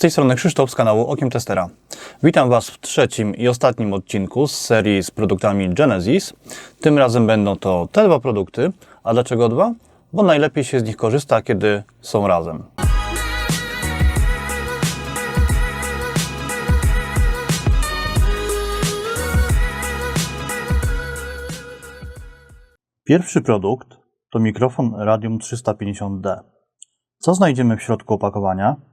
tej strony Krzysztof z kanału Okiem Testera. Witam Was w trzecim i ostatnim odcinku z serii z produktami Genesis. Tym razem będą to te dwa produkty. A dlaczego dwa? Bo najlepiej się z nich korzysta, kiedy są razem. Pierwszy produkt to mikrofon Radium 350D. Co znajdziemy w środku opakowania?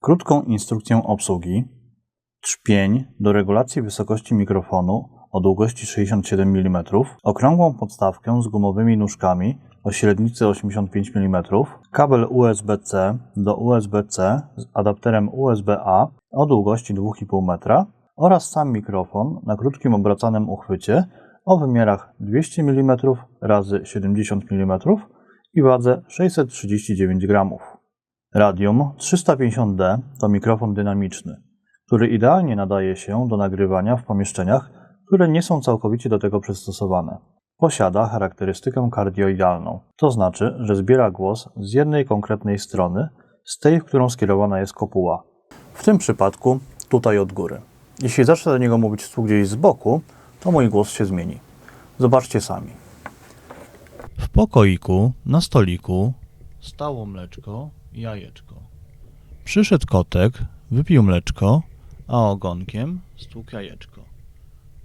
Krótką instrukcję obsługi, trzpień do regulacji wysokości mikrofonu o długości 67 mm, okrągłą podstawkę z gumowymi nóżkami o średnicy 85 mm, kabel USB-C do USB-C z adapterem USB-A o długości 2,5 metra. Oraz sam mikrofon na krótkim obracanym uchwycie o wymiarach 200 mm x 70 mm i wadze 639 gramów. Radium 350D to mikrofon dynamiczny, który idealnie nadaje się do nagrywania w pomieszczeniach, które nie są całkowicie do tego przystosowane. Posiada charakterystykę kardioidalną, to znaczy, że zbiera głos z jednej konkretnej strony, z tej, w którą skierowana jest kopuła. W tym przypadku tutaj od góry. Jeśli zacznę do niego mówić tu gdzieś z boku, to mój głos się zmieni. Zobaczcie sami. W pokoiku na stoliku stało mleczko jajeczko. Przyszedł kotek, wypił mleczko, a ogonkiem stłukł jajeczko.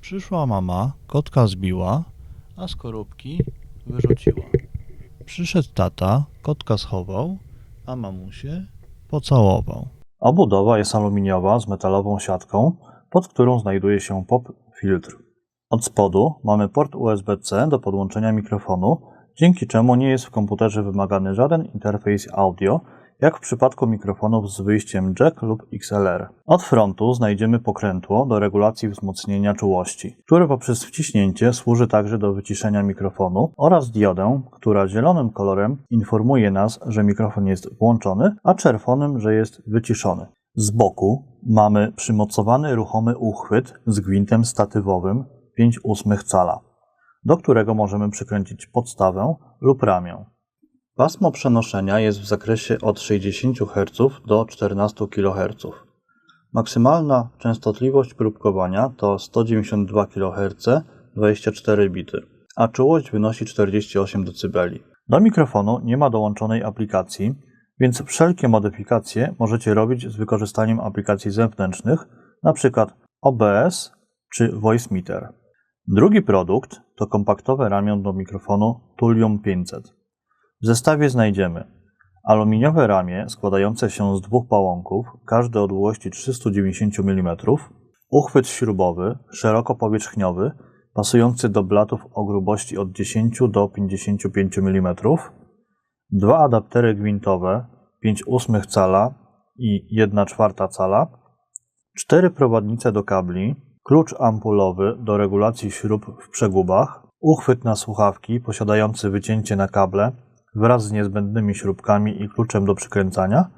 Przyszła mama, kotka zbiła, a skorupki wyrzuciła. Przyszedł tata, kotka schował, a mamusie pocałował. Obudowa jest aluminiowa z metalową siatką, pod którą znajduje się pop filtr. Od spodu mamy port USB-C do podłączenia mikrofonu, dzięki czemu nie jest w komputerze wymagany żaden interfejs audio, jak w przypadku mikrofonów z wyjściem jack lub XLR. Od frontu znajdziemy pokrętło do regulacji wzmocnienia czułości, które poprzez wciśnięcie służy także do wyciszenia mikrofonu oraz diodę, która zielonym kolorem informuje nas, że mikrofon jest włączony, a czerwonym, że jest wyciszony. Z boku mamy przymocowany ruchomy uchwyt z gwintem statywowym 5,8 cala, do którego możemy przykręcić podstawę lub ramię. Pasmo przenoszenia jest w zakresie od 60 Hz do 14 kHz. Maksymalna częstotliwość próbkowania to 192 kHz 24 bity, a czułość wynosi 48 dB. Do mikrofonu nie ma dołączonej aplikacji, więc wszelkie modyfikacje możecie robić z wykorzystaniem aplikacji zewnętrznych, np. OBS czy VoiceMeter. Drugi produkt to kompaktowe ramię do mikrofonu Tulium 500. W zestawie znajdziemy aluminiowe ramię składające się z dwóch pałąków, każde o długości 390 mm, uchwyt śrubowy, szeroko powierzchniowy, pasujący do blatów o grubości od 10 do 55 mm, dwa adaptery gwintowe 5,8 cala i 1,4 cala, cztery prowadnice do kabli, klucz ampulowy do regulacji śrub w przegubach, uchwyt na słuchawki posiadający wycięcie na kable wraz z niezbędnymi śrubkami i kluczem do przykręcania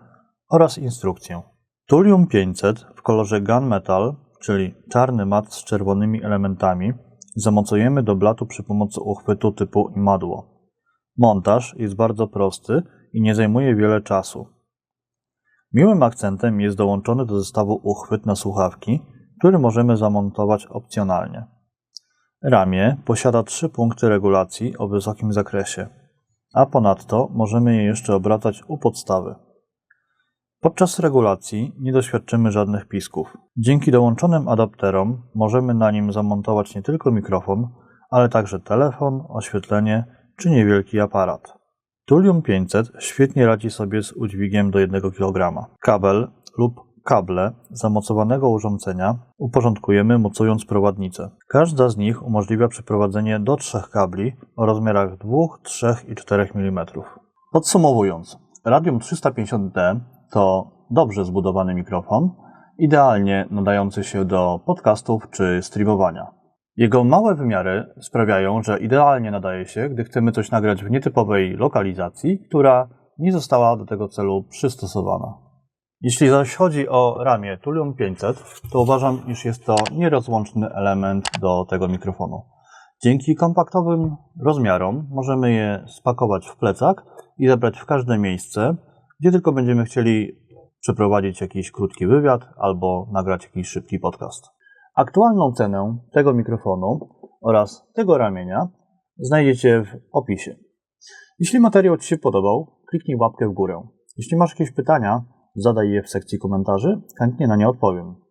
oraz instrukcję. Tulium 500 w kolorze gunmetal, czyli czarny mat z czerwonymi elementami, zamocujemy do blatu przy pomocy uchwytu typu imadło. Montaż jest bardzo prosty i nie zajmuje wiele czasu. Miłym akcentem jest dołączony do zestawu uchwyt na słuchawki, który możemy zamontować opcjonalnie. Ramię posiada trzy punkty regulacji o wysokim zakresie, a ponadto możemy je jeszcze obracać u podstawy. Podczas regulacji nie doświadczymy żadnych pisków. Dzięki dołączonym adapterom możemy na nim zamontować nie tylko mikrofon, ale także telefon, oświetlenie czy niewielki aparat. Tulium 500 świetnie radzi sobie z udźwigiem do 1 kg. Kabel lub kable zamocowanego urządzenia uporządkujemy mocując prowadnicę. Każda z nich umożliwia przeprowadzenie do trzech kabli o rozmiarach 2, 3 i 4 mm. Podsumowując, Radium 350D to dobrze zbudowany mikrofon, idealnie nadający się do podcastów czy streamowania. Jego małe wymiary sprawiają, że idealnie nadaje się, gdy chcemy coś nagrać w nietypowej lokalizacji, która nie została do tego celu przystosowana. Jeśli zaś chodzi o ramię Tulium 500, to uważam, iż jest to nierozłączny element do tego mikrofonu. Dzięki kompaktowym rozmiarom możemy je spakować w plecak i zabrać w każde miejsce, gdzie tylko będziemy chcieli przeprowadzić jakiś krótki wywiad albo nagrać jakiś szybki podcast. Aktualną cenę tego mikrofonu oraz tego ramienia znajdziecie w opisie. Jeśli materiał Ci się podobał, kliknij łapkę w górę. Jeśli masz jakieś pytania, zadaj je w sekcji komentarzy, chętnie na nie odpowiem.